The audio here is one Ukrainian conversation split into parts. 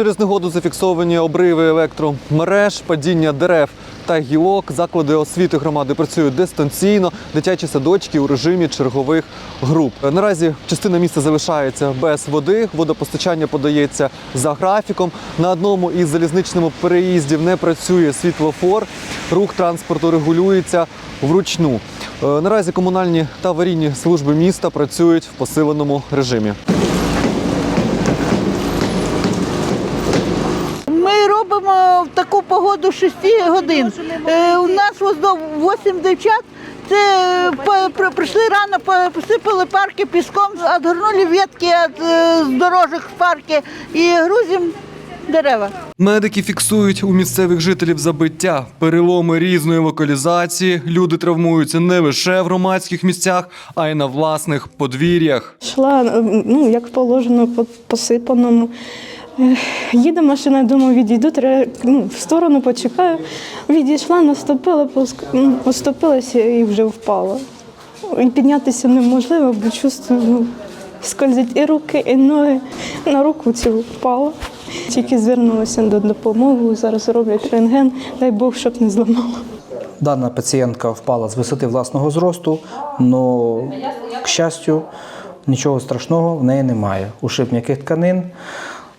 Через негоду зафіксовані обриви електромереж, падіння дерев та гілок. Заклади освіти громади працюють дистанційно, дитячі садочки у режимі чергових груп. Наразі частина міста залишається без води. Водопостачання подається за графіком. На одному із залізничних переїздів не працює світлофор. Рух транспорту регулюється вручну. Е, Наразі комунальні та аварійні служби міста працюють в посиленому режимі. Ми робимо в таку погоду 6 годин. Е, у нас в основ 8 дівчат. Це е, прийшли рано, посипали парки піском, відгорнули ветки від е, з дорожок з парки і грузимо дерева. Медики фіксують у місцевих жителів забиття, переломи різної локалізації. Люди травмуються не лише в громадських місцях, а й на власних подвір'ях. Йшла, ну, як положено, по посипаному. Їде машина, думаю, відійду, треба, ну, в сторону почекаю. Відійшла, наступила, ну, оступилася і вже впала. І піднятися неможливо, бо чувствую, ну, скользять і руки, і ноги. На руку цю впала. Тільки звернулася до допомоги, зараз роблять рентген, дай Бог, щоб не зламала. Дана пацієнтка впала з висоти власного зросту, але, к щастю, нічого страшного в неї немає. Ушиб м'яких тканин.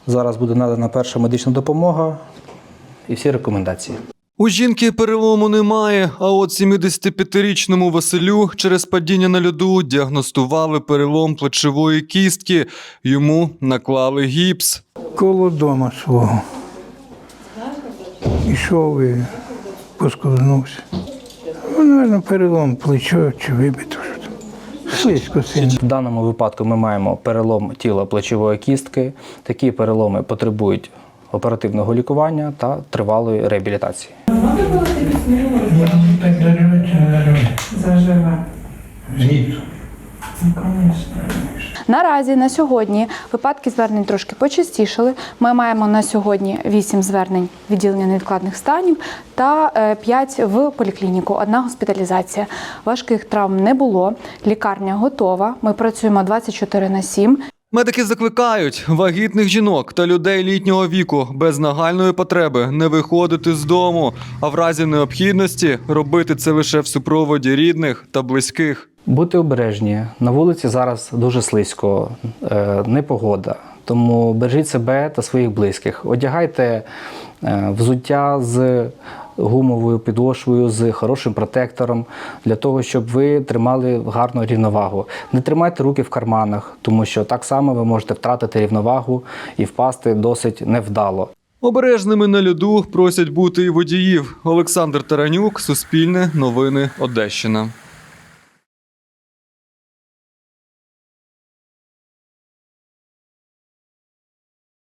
Зараз буде надана перша медична допомога і всі рекомендації. У жінки перелому немає, а от 75-річному Василю через падіння на льоду діагностували перелом плечової кістки. Йому наклали гіпс. коло дома свого. Ішов і поскользнувся. Ну, мабуть, перелом плечо чи вибито. Слизько сильно. В даному випадку ми маємо перелом тіла плечової кістки. Такі переломи потребують оперативного лікування та тривалої реабілітації. Так заживе чи не заживе? Наразі на сьогодні випадки звернень трошки почастішали. Ми маємо на сьогодні 8 звернень відділення невідкладних станів та 5 в поліклініку. Одна госпіталізація. Важких травм не було. Лікарня готова. Ми працюємо 24 на 7. Медики закликають вагітних жінок та людей літнього віку без нагальної потреби не виходити з дому, а в разі необхідності робити це лише в супроводі рідних та близьких. Будьте обережні. На вулиці зараз дуже слизько, е, непогода. Тому бережіть себе та своїх близьких. Одягайте е, взуття з гумовою підошвою, з хорошим протектором, для того, щоб ви тримали гарну рівновагу. Не тримайте руки в карманах, тому що так само ви можете втратити рівновагу і впасти досить невдало. Обережними на льоду просять бути і водіїв. Олександр Таранюк, Суспільне, Новини Одещина.